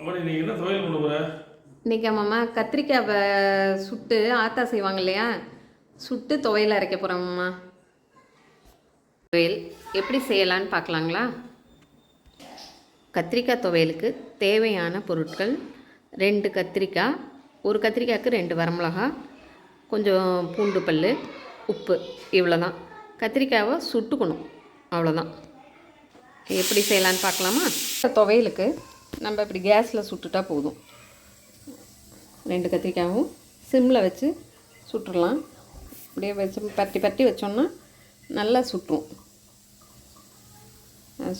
என்ன துவையல் கொண்டு போகிற இன்றைக்கி அம்மா கத்திரிக்காவை சுட்டு ஆத்தா செய்வாங்க இல்லையா? சுட்டு துவையல் அரைக்க போகிறோம்மா துவையல் எப்படி செய்யலான்னு பார்க்கலாங்களா? கத்திரிக்காய் துவையலுக்கு தேவையான பொருட்கள் ரெண்டு கத்திரிக்காய் ஒரு கத்திரிக்காய்க்கு ரெண்டு வரமிளகா கொஞ்சம் பூண்டு பல் உப்பு இவ்வளோ தான் கத்திரிக்காவை சுட்டுக்கணும் அவ்வளோதான் எப்படி செய்யலான்னு பார்க்கலாமா? துவையலுக்கு நம்ம இப்படி கேஸில் சுட்டுட்டா போதும். ரெண்டு கத்திரிக்காயும் சிம்மில் வச்சு சுட்டுடலாம் அப்படியே வச்சு பட்டி பட்டி வச்சோன்னா நல்லா சுட்டும்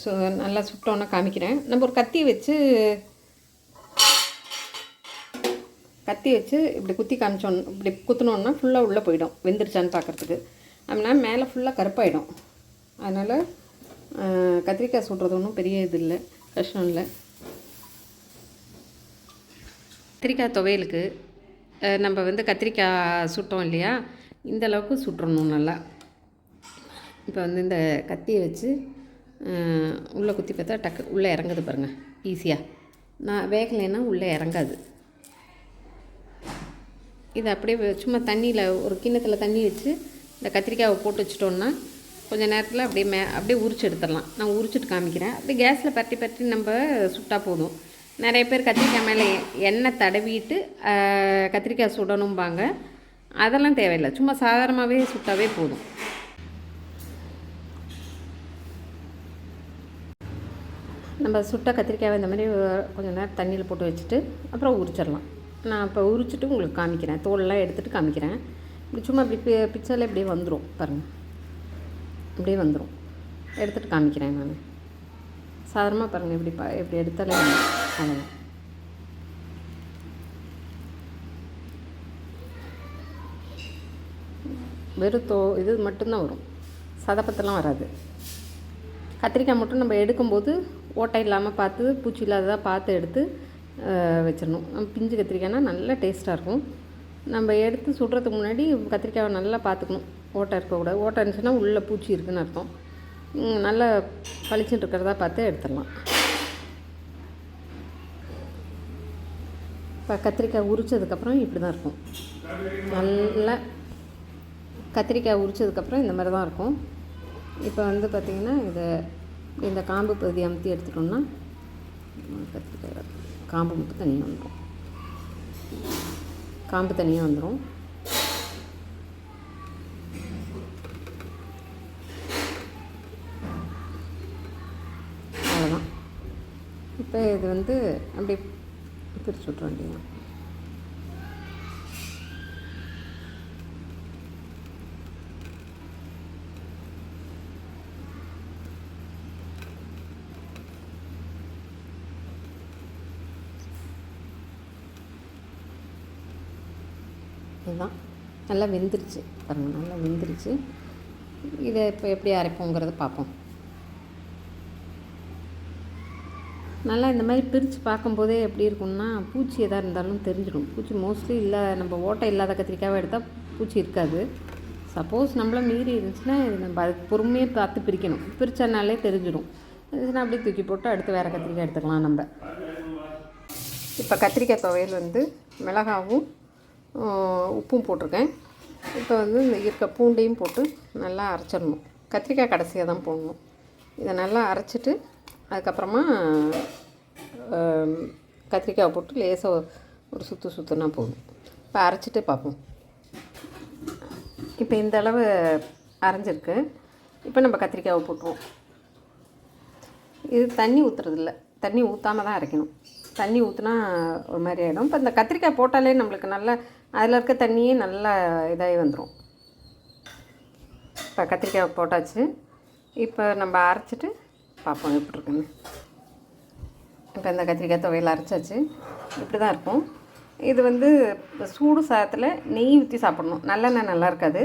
சு நல்லா சுட்டோன்னா காமிக்கிறேன். நம்ம ஒரு கத்தி வச்சு கத்தி வச்சு இப்படி குத்தி காமிச்சோம் இப்படி குத்தினோன்னா ஃபுல்லாக உள்ளே போயிடும் வெந்துருச்சான்னு பார்க்குறதுக்கு அப்படின்னா மேலே ஃபுல்லாக கருப்பாயிடும். அதனால் கத்திரிக்காய் சுடுறது ஒன்றும் பெரிய இது இல்லை கஷ்டம் இல்லை. கத்திரிக்காய் துவையலுக்கு நம்ம வந்து கத்திரிக்காய் சுட்டோம் இல்லையா? இந்த அளவுக்கு சுட்டுறணும் நல்லா. இப்போ வந்து இந்த கத்தியை வச்சு உள்ளே குத்தி பார்த்தா டக்கு உள்ளே இறங்குது பாருங்கள் ஈஸியாக நான் வேகலைன்னா உள்ளே இறங்காது. இதை அப்படியே சும்மா தண்ணியில் ஒரு கிண்ணத்தில் தண்ணி வச்சு இந்த கத்திரிக்காயை போட்டு வச்சிட்டோன்னா கொஞ்சம் நேரத்தில் அப்படியே மே அப்படியே உரிச்சு எடுத்துடலாம். நான் உரிச்சிட்டு காமிக்கிறேன். அப்படியே கேஸில் பரட்டி பரட்டி நம்ம சுட்டா போதும். நிறைய பேர் கத்திரிக்காய் மேலே எண்ணெய் தடவிட்டு கத்திரிக்காய் சுடணும்பாங்க. அதெல்லாம் தேவையில்லை. சும்மா சாதாரணமாகவே சுட்டாவே போதும். நம்ம சுட்ட கத்திரிக்காயை இந்த மாதிரி கொஞ்சம் நேரம் தண்ணியில் போட்டு வச்சுட்டு அப்புறம் உரிச்சிடலாம். நான் இப்போ உரிச்சிட்டு உங்களுக்கு காமிக்கிறேன். தோலெல்லாம் எடுத்துகிட்டு காமிக்கிறேன். இப்படி சும்மா இப்படி பி பிக்சரில் இப்படியே வந்துடும் பாருங்கள் இப்படியே வந்துடும் எடுத்துகிட்டு காமிக்கிறேன் நான். சாதாரணமாக பாருங்கள் இப்படி பா இப்படி எடுத்தாலே அவ்வளோதான் வெறும் தோ இது மட்டும்தான் வரும். சதப்பத்தெல்லாம் வராது. கத்திரிக்காய் மட்டும் நம்ம எடுக்கும்போது ஓட்டை இல்லாமல் பார்த்து பூச்சி இல்லாததாக பார்த்து எடுத்து வச்சிடணும். நம்ம பிஞ்சு கத்திரிக்காய்னா நல்லா டேஸ்ட்டாக இருக்கும். நம்ம எடுத்து சுடுறதுக்கு முன்னாடி கத்திரிக்காயை நல்லா பார்த்துக்கணும். ஓட்டை இருக்கக்கூடாது. ஓட்டை இருந்துச்சுன்னா உள்ளே பூச்சி இருக்குன்னு அர்த்தம். நல்லா பளிச்சுட்டு இருக்கிறதா பார்த்து எடுத்துடலாம். இப்போ கத்திரிக்காய் உரிச்சதுக்கப்புறம் இப்படி தான் இருக்கும். நல்லா கத்திரிக்காய் உரிச்சதுக்கப்புறம் இந்த மாதிரி தான் இருக்கும். இப்போ வந்து பார்த்திங்கன்னா இதை இந்த காம்பு பகுதி அமுத்தி எடுத்துட்டோம்னா கத்திரிக்காய் காம்பு மட்டும் தனியாக வந்துடும் காம்பு தனியாக வந்துடும் அவ்வளோதான் இப்போ இது வந்து அப்படியே பிரித்து விட்ற வேண்டியது இதுதான் நல்லா வெந்துருச்சு பாருங்கள் நல்லா வெந்துருச்சு இதை இப்போ எப்படி அரைப்போங்கிறத பார்ப்போம் நல்லா இந்த மாதிரி பிரித்து பார்க்கும்போதே எப்படி இருக்கும்னா பூச்சி எதாக இருந்தாலும் தெரிஞ்சிடும். பூச்சி மோஸ்ட்லி இல்லை நம்ம ஓட்டை இல்லாத கத்திரிக்காவை எடுத்தால் பூச்சி இருக்காது. சப்போஸ் நம்மள மீறி இருந்துச்சுன்னா நம்ம அதுக்கு பொறுமையாக பார்த்து பிரிக்கணும். பிரித்தனாலே தெரிஞ்சிடும். இருந்துச்சுன்னா அப்படியே தூக்கி போட்டு அடுத்து வேறு கத்திரிக்காய் எடுத்துக்கலாம் நம்ம. இப்போ கத்திரிக்காய் துவையல் வந்து மிளகாவும் உப்பும் போட்டிருக்கேன். இப்போ வந்து இந்த இருக்க பூண்டையும் போட்டு நல்லா அரைச்சிடணும். கத்திரிக்காய் கடைசியாக தான் போடணும். இதை நல்லா அரைச்சிட்டு அதுக்கப்புறமா ஆம், கத்திரிக்காய் போட்டு லேசாக ஒரு சுற்று சுற்றுனா போதும். இப்போ அரைச்சிட்டு பார்ப்போம். இப்போ இந்த அளவு அரைஞ்சிருக்கு. இப்போ நம்ம கத்திரிக்காவை போட்டுருவோம். இது தண்ணி ஊற்றுறதில்ல தண்ணி ஊற்றாம தான் அரைக்கணும். தண்ணி ஊற்றுனா ஒரு மாதிரி ஆகிடும் இப்போ இந்த கத்திரிக்காய் போட்டாலே நம்மளுக்கு நல்லா அதில் இருக்க தண்ணியே நல்லா இதாகி வந்துடும் இப்போ கத்திரிக்காய் போட்டாச்சு. இப்போ நம்ம அரைச்சிட்டு பார்ப்போம் எப்படி இருக்குன்னு. இப்போ இந்த கத்திரிக்காய் துவையல் அரைச்சாச்சு. இப்படி தான் இருக்கும். இது வந்து சூடு சாதத்தில் நெய் ஊற்றி சாப்பிடணும். நல்லெண்ணெய் நல்லா இருக்காது.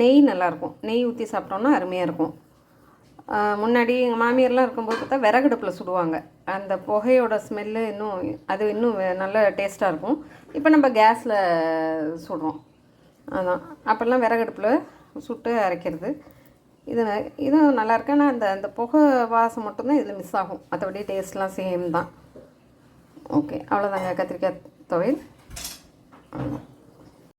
நெய் நல்லாயிருக்கும் நெய் ஊற்றி சாப்பிட்டோன்னா அருமையாக இருக்கும். முன்னாடி எங்கள் மாமியார்லாம் இருக்கும்போது பார்த்தா விறகடுப்பில் சுடுவாங்க. அந்த புகையோட ஸ்மெல்லு இன்னும் அது இன்னும் நல்ல டேஸ்ட்டாக இருக்கும். இப்போ நம்ம கேஸில் சுடுறோம். அதான். அப்போல்லாம் விறகடுப்பில் சுட்டு அரைக்கிறது. இது இதுவும் நல்லாயிருக்கு ஆனால் அந்த அந்த புகை வாசம் மட்டும்தான் இதில் மிஸ் ஆகும். மற்றபடி டேஸ்ட்லாம் சேம் தான். ஓகே அவ்வளோதாங்க கத்திரிக்காய் துவையல். அவ்வளோதான்